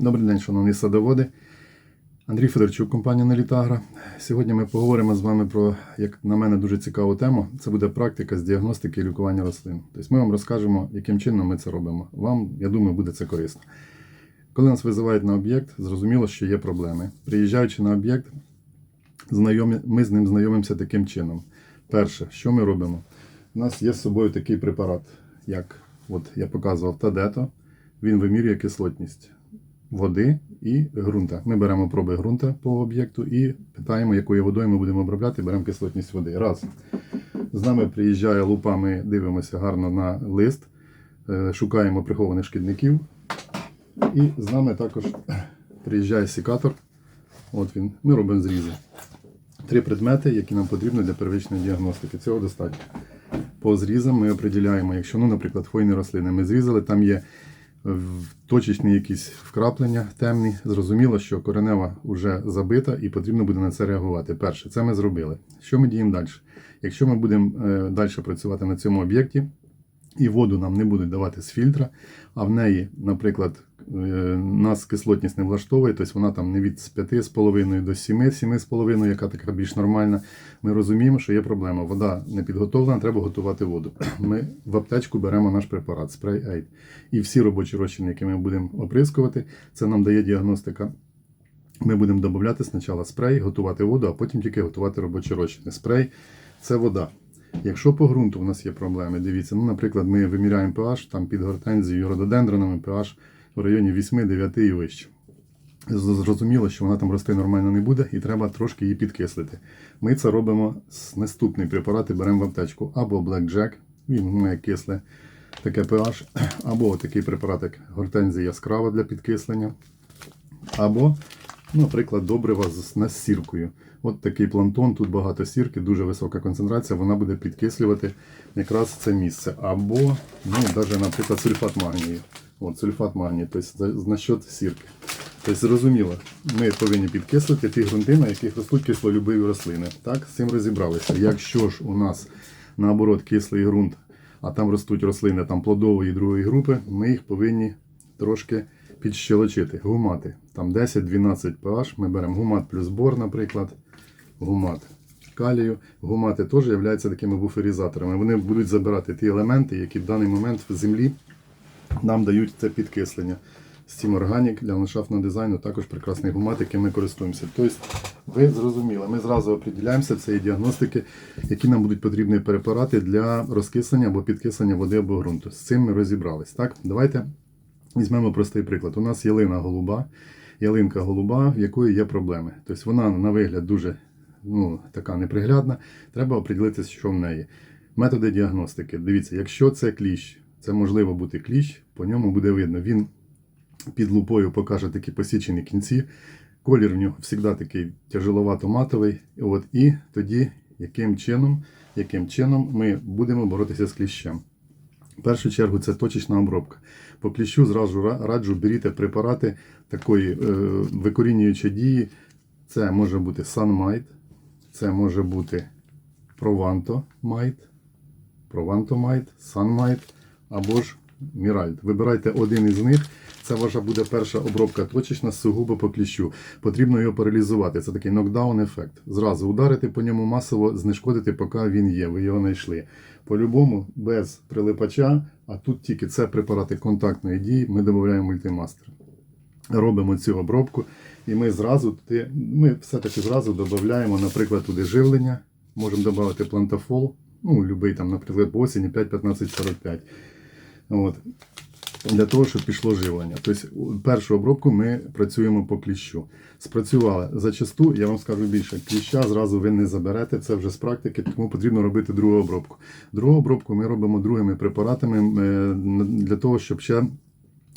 Добрий день, шановні садоводи. Андрій Федорчук, компанія Налітагра. Сьогодні ми поговоримо з вами про, як на мене, дуже цікаву тему. Це буде практика з діагностики і лікування рослин. Тобто ми вам розкажемо, яким чином ми це робимо. Вам, я думаю, буде це корисно. Коли нас визивають на об'єкт, зрозуміло, що є проблеми. Приїжджаючи на об'єкт, ми з ним знайомимося таким чином. Перше, що ми робимо? У нас є з собою такий препарат, як от я показував Тадето. Він вимірює кислотність води і ґрунта. Ми беремо проби ґрунта по об'єкту і питаємо, якою водою ми будемо обробляти, беремо кислотність води. Раз. З нами приїжджає лупа, ми дивимося гарно на лист, е, шукаємо прихованих шкідників. І з нами також приїжджає секатор. От він. Ми робимо зрізи. Три предмети, які нам потрібні для первичної діагностики. Цього достатньо. По зрізам ми определяємо, якщо, ну, наприклад, хвойні рослини ми зрізали, там є точечні якісь вкраплення темні. Зрозуміло, що коренева вже забита і потрібно буде на це реагувати. Перше, це ми зробили. Що ми діємо далі? Якщо ми будемо е, далі працювати на цьому об'єкті, і воду нам не будуть давати з фільтра, а в неї, наприклад, е, нас кислотність не влаштовує, тобто вона там не від 5,5 до 7, 7,5, яка така більш нормальна. Ми розуміємо, що є проблема. Вода не підготовлена, треба готувати воду. Ми в аптечку беремо наш препарат спрей Aid. І всі робочі розчини, які ми будемо оприскувати, це нам дає діагностика. Ми будемо додати спочатку спрей, готувати воду, а потім тільки готувати робочі розчини. Спрей це вода. Якщо по ґрунту в нас є проблеми, дивіться, ну, наприклад, ми виміряємо pH там під гортензією, рододендронами pH в районі 8-9 і вище. Зрозуміло, що вона там рости нормально не буде і треба трошки її підкислити. Ми це робимо з наступний препарат і беремо в аптечку або Black Jack, він має кисле таке pH, або такий препарат, як гортензія яскрава для підкислення, або, наприклад, добрива з, сіркою. От такий плантон, тут багато сірки, дуже висока концентрація, вона буде підкислювати якраз це місце. Або, ну, навіть, наприклад, сульфат магнію. От, сульфат магнію, тобто за, сірки. Тобто, зрозуміло, ми повинні підкислити ті ґрунти, на яких ростуть кислолюбиві рослини. Так, з цим розібралися. Якщо ж у нас наоборот кислий ґрунт, а там ростуть рослини там плодової і другої групи, ми їх повинні трошки підщелочити, гумати. Там 10-12 pH, ми беремо гумат плюс бор, наприклад, гумат калію. Гумати теж являються такими буферізаторами. Вони будуть забирати ті елементи, які в даний момент в землі нам дають це підкислення. Steam Organic для ландшафтного дизайну також прекрасний гумат, яким ми користуємося. Тобто, ви зрозуміли, ми зразу определяємося цієї діагностики, які нам будуть потрібні препарати для розкислення або підкислення води або ґрунту. З цим ми розібрались. Так? Давайте візьмемо простий приклад. У нас ялина голуба, ялинка голуба, в якої є проблеми. Тобто вона на вигляд дуже ну, така неприглядна. Треба определитися, що в неї. Методи діагностики. Дивіться, якщо це кліщ, це можливо бути кліщ, по ньому буде видно. Він під лупою покаже такі посічені кінці. Колір в нього завжди такий тяжеловато-матовий. І тоді, яким чином, яким чином ми будемо боротися з кліщем. В першу чергу це точечна обробка. По кліщу зразу раджу беріть препарати такої е, викорінюючої дії. Це може бути Sunmite, це може бути Provantomite, Provantomite, Sunmite або ж Міральд. Вибирайте один із них. Це ваша буде перша обробка точечна сугубо по кліщу. Потрібно його паралізувати. Це такий нокдаун ефект. Зразу ударити по ньому масово, знешкодити, поки він є. Ви його знайшли. По-любому, без прилипача, а тут тільки це препарати контактної дії, ми додаємо мультимастер. Робимо цю обробку, і ми зразу ми все-таки зразу додаємо, наприклад, туди живлення. Можемо додати плантафол, ну, любий там, наприклад, осені 5-15-45. Для того, щоб пішло живлення. Тобто, першу обробку ми працюємо по кліщу. Спрацювали зачасту, я вам скажу більше, кліща зразу ви не заберете, це вже з практики, тому потрібно робити другу обробку. Другу обробку ми робимо другими препаратами е, для того, щоб ще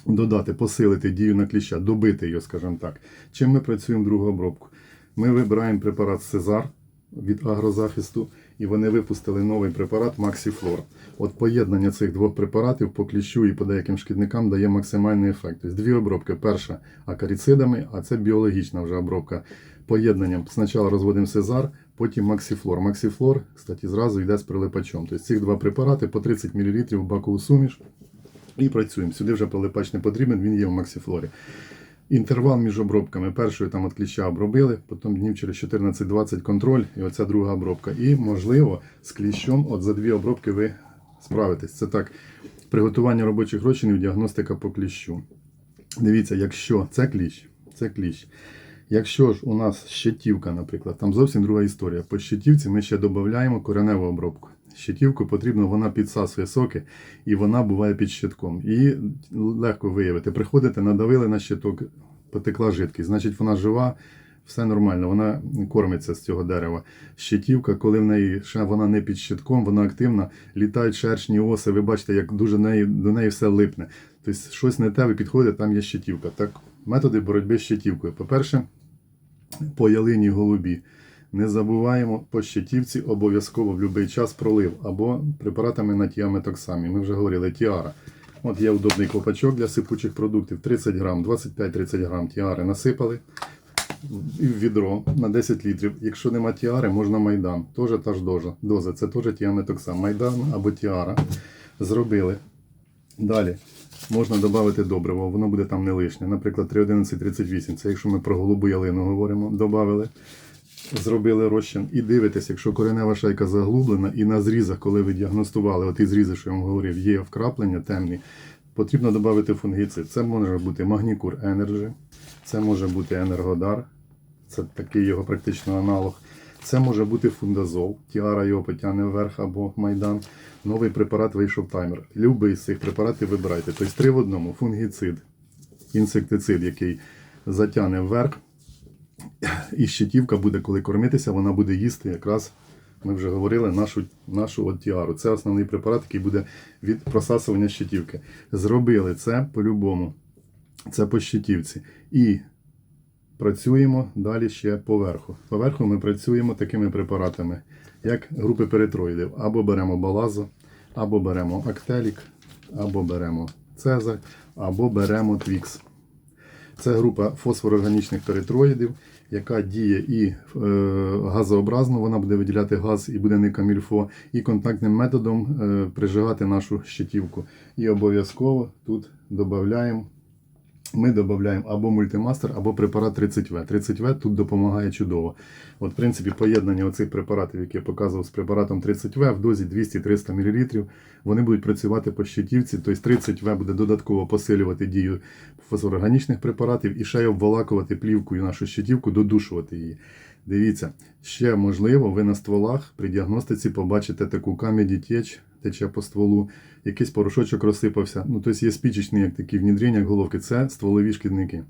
додати, посилити дію на кліща, добити його, скажімо так. Чим ми працюємо другу обробку? Ми вибираємо препарат Сезар від агрозахисту, і вони випустили новий препарат Максіфлор. От поєднання цих двох препаратів по кліщу і по деяким шкідникам дає максимальний ефект. Тобто дві обробки. Перша акаріцидами, а це біологічна вже обробка. Поєднанням спочатку розводимо Сезар, потім Максіфлор. Максіфлор, кстати, зразу йде з прилипачом. Тобто цих два препарати по 30 мл в бакову суміш. І працюємо. Сюди вже прилипач не потрібен, він є в Максіфлорі. Інтервал між обробками. Першою там от кліща обробили, потім днів через 14-20 контроль, і оця друга обробка. І, можливо, з кліщом от за дві обробки ви справитесь. Це так, приготування робочих розчинів, діагностика по кліщу. Дивіться, якщо це кліщ, це кліщ. Якщо ж у нас щитівка, наприклад, там зовсім друга історія. По щитівці ми ще додаємо кореневу обробку. Щитівку потрібно, вона підсасує соки і вона буває під щитком. Її легко виявити. Приходите, надавили на щиток, потекла жидкість, значить вона жива, все нормально, вона кормиться з цього дерева. Щитівка, коли в неї ще вона не під щитком, вона активна, літають шершні оси, ви бачите, як дуже неї, до неї все липне. Тобто щось не те, ви підходите, там є щитівка. Так, методи боротьби з щитівкою. По-перше, по ялині голубі. Не забуваємо по щитівці обов'язково в будь-який час пролив або препаратами на тіаметоксамі. Ми вже говорили тіара. От є удобний копачок для сипучих продуктів 30 грам, 25-30 грам тіари насипали і в відро на 10 літрів. Якщо нема тіари, можна майдан. Теж та ж доза. доза. Це теж тіаметоксам. Майдан або тіара. Зробили. Далі можна додати добриво, воно буде там не лишнє. Наприклад, 31138. Це якщо ми про голубу ялину говоримо, додали. Зробили розчин і дивитесь, якщо коренева шайка заглублена, і на зрізах, коли ви діагностували, от і зрізи, що я вам говорив, є вкраплення темні, потрібно додати фунгіцид. Це може бути Магнікур Energy, це може бути Енергодар, це такий його практично аналог. Це може бути фундазол, тіара його потягне вверх або майдан. Новий препарат вийшов таймер. Любий з цих препаратів вибирайте. Тобто три в одному: фунгіцид, інсектицид, який затягне вверх. І щитівка буде, коли кормитися, вона буде їсти якраз, ми вже говорили, нашу, нашу от тіару. Це основний препарат, який буде від просасування щитівки. Зробили це по-любому. Це по щитівці. І працюємо далі ще поверху. Поверху ми працюємо такими препаратами, як групи перитроїдів. Або беремо балазу, або беремо актелік, або беремо цезар, або беремо твікс. Це група фосфорорганічних перитроїдів, яка діє і е, газообразно, вона буде виділяти газ і буде не камільфо, і контактним методом е, прижигати нашу щитівку. І обов'язково тут додаємо. Ми додаємо або мультимастер, або препарат 30В. 30В тут допомагає чудово. От, в принципі, поєднання оцих препаратів, які я показував з препаратом 30В в дозі 200-300 мл, вони будуть працювати по щитівці, тобто 30В буде додатково посилювати дію фосфорорганічних препаратів і ще й обволакувати плівкою нашу щитівку, додушувати її. Дивіться, ще можливо, ви на стволах при діагностиці побачите таку камеді теч, тече по стволу, якийсь порошочок розсипався. Ну, тобто є спічечні, як такі внедріння, як головки, це стволові шкідники.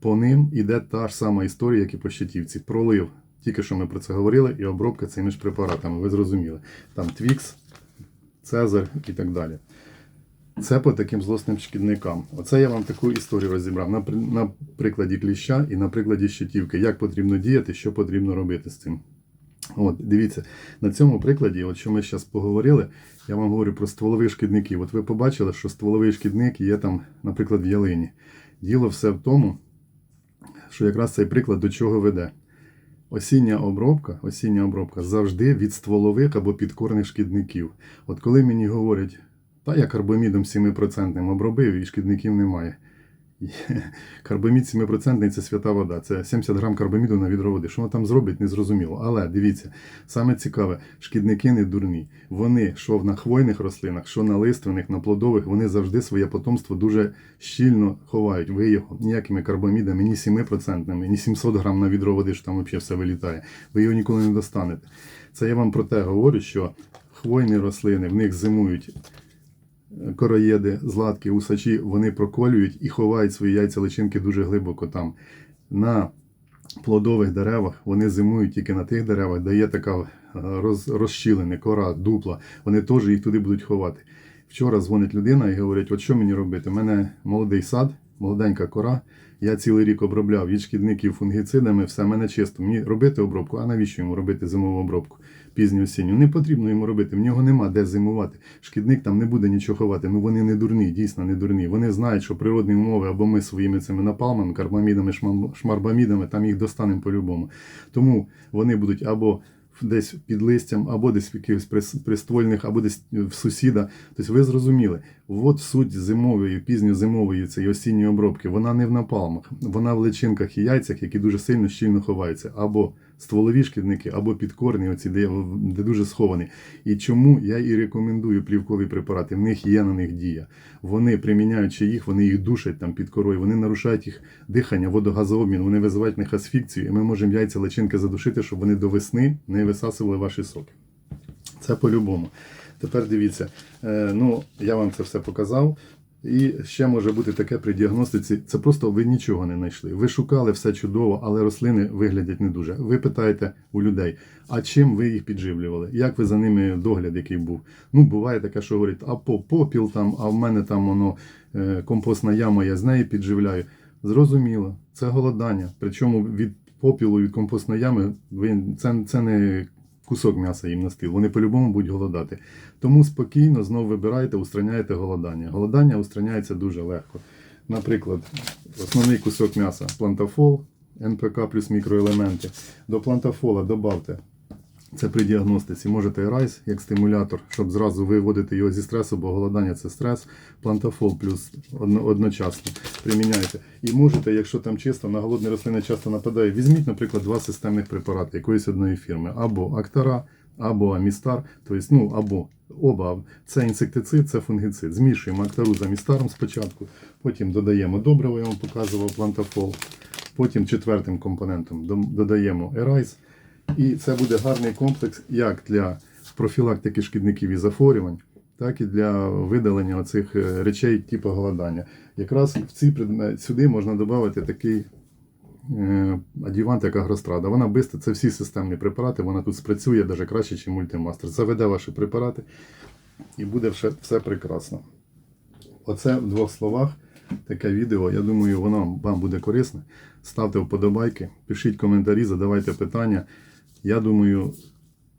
По ним іде та ж сама історія, як і по щитівці. Пролив. Тільки що ми про це говорили, і обробка цими ж препаратами. Ви зрозуміли. Там Твікс, Цезар і так далі. Це по таким злосним шкідникам. Оце я вам таку історію розібрав на, на прикладі кліща і на прикладі щитівки. Як потрібно діяти, що потрібно робити з цим. От, дивіться, на цьому прикладі, от що ми зараз поговорили, я вам говорю про стволових шкідників. От ви побачили, що стволовий шкідник є там, наприклад, в ялині. Діло все в тому, що якраз цей приклад до чого веде. Осіння обробка, осіння обробка завжди від стволових або підкорних шкідників. От коли мені говорять, та я карбомідом 7% обробив і шкідників немає. Карбомід 7% це свята вода. Це 70 грам карбоміду на відро води. Що воно там зробить, незрозуміло. Але дивіться, саме цікаве, шкідники не дурні. Вони, що на хвойних рослинах, що на лиственних, на плодових, вони завжди своє потомство дуже щільно ховають. Ви його ніякими карбомідами, ні 7%, ні 700 грам на відро води, що там взагалі все вилітає. Ви його ніколи не достанете. Це я вам про те говорю, що хвойні рослини в них зимують короєди, златки, усачі, вони проколюють і ховають свої яйця личинки дуже глибоко там. На плодових деревах вони зимують тільки на тих деревах, де є така е, роз, розщілена кора, дупла. Вони теж їх туди будуть ховати. Вчора дзвонить людина і говорить, от що мені робити? У мене молодий сад, молоденька кора. Я цілий рік обробляв від шкідників фунгіцидами, все мене чисто. Мені робити обробку, а навіщо йому робити зимову обробку? Пізню осінню. Не потрібно йому робити. В нього нема де зимувати. Шкідник там не буде нічого ховати. Ну вони не дурні, дійсно не дурні. Вони знають, що природні умови або ми своїми цими напалмами, карбамідами, шмарбамідами, там їх достанемо по-любому. Тому вони будуть або десь під листям, або десь в якихось приствольних, або десь в сусіда. Тобто ви зрозуміли, от суть зимової, пізньозимової цієї осінньої обробки, вона не в напалмах, вона в личинках і яйцях, які дуже сильно щільно ховаються, або стволові шкідники, або підкорні, оці, де, де дуже сховані. І чому я і рекомендую плівкові препарати, в них є на них дія. Вони, приміняючи їх, вони їх душать там під корою, вони нарушають їх дихання, водогазообмін, вони визивають них асфікцію, і ми можемо яйця личинки задушити, щоб вони до весни не висасували ваші соки. Це по-любому. Тепер дивіться, е, ну я вам це все показав. І ще може бути таке при діагностиці. Це просто ви нічого не знайшли. Ви шукали все чудово, але рослини виглядять не дуже. Ви питаєте у людей, а чим ви їх підживлювали? Як ви за ними догляд, який був? Ну, буває таке, що говорять, а по попіл там, а в мене там воно е, компостна яма, я з неї підживляю. Зрозуміло, це голодання. Причому від попілу, від компостної ями, він, це, це не кусок м'яса їм на стіл. Вони по-любому будуть голодати. Тому спокійно знову вибирайте, устраняйте голодання. Голодання устраняється дуже легко. Наприклад, основний кусок м'яса плантафол, НПК плюс мікроелементи. До плантафола додавте. Це при діагностиці. Можете райс як стимулятор, щоб зразу виводити його зі стресу, бо голодання це стрес. Плантафол плюс одночасно приміняйте. І можете, якщо там чисто на голодні рослини часто нападає, візьміть, наприклад, два системних препарати якоїсь одної фірми, або Актара, або Амістар, тобто, ну, або оба. Це інсектицид, це фунгіцид. Змішуємо Актару з Амістаром спочатку, потім додаємо добриво, я вам показував плантафол. Потім четвертим компонентом додаємо Ерайс. І це буде гарний комплекс як для профілактики шкідників і захворювань, так і для видалення оцих е, речей типу голодання. Якраз в ці предмет сюди можна додати такий е, адювант, як агрострада. Вона бисто, це всі системні препарати, вона тут спрацює навіть краще, ніж мультимастер. Заведе ваші препарати і буде все прекрасно. Оце в двох словах таке відео. Я думаю, воно вам буде корисне. Ставте вподобайки, пишіть коментарі, задавайте питання. Я думаю,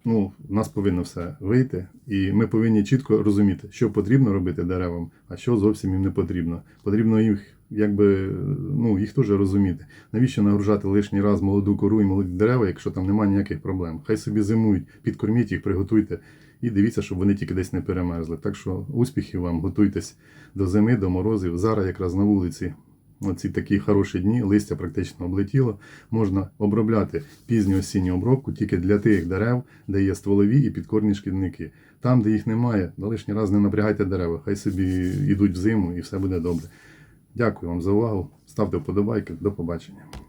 ну, в нас повинно все вийти, і ми повинні чітко розуміти, що потрібно робити деревам, а що зовсім їм не потрібно. Потрібно їх, якби, ну, їх теж розуміти. Навіщо нагружати лишній раз молоду кору і молоді дерева, якщо там немає ніяких проблем? Хай собі зимують, підкорміть їх, приготуйте і дивіться, щоб вони тільки десь не перемерзли. Так що успіхів вам, готуйтесь до зими, до морозів. Зараз якраз на вулиці оці такі хороші дні, листя практично облетіло. Можна обробляти пізню осінню обробку тільки для тих дерев, де є стволові і підкорні шкідники. Там, де їх немає, на лишній раз не напрягайте дерева, хай собі йдуть в зиму і все буде добре. Дякую вам за увагу. Ставте вподобайки. До побачення.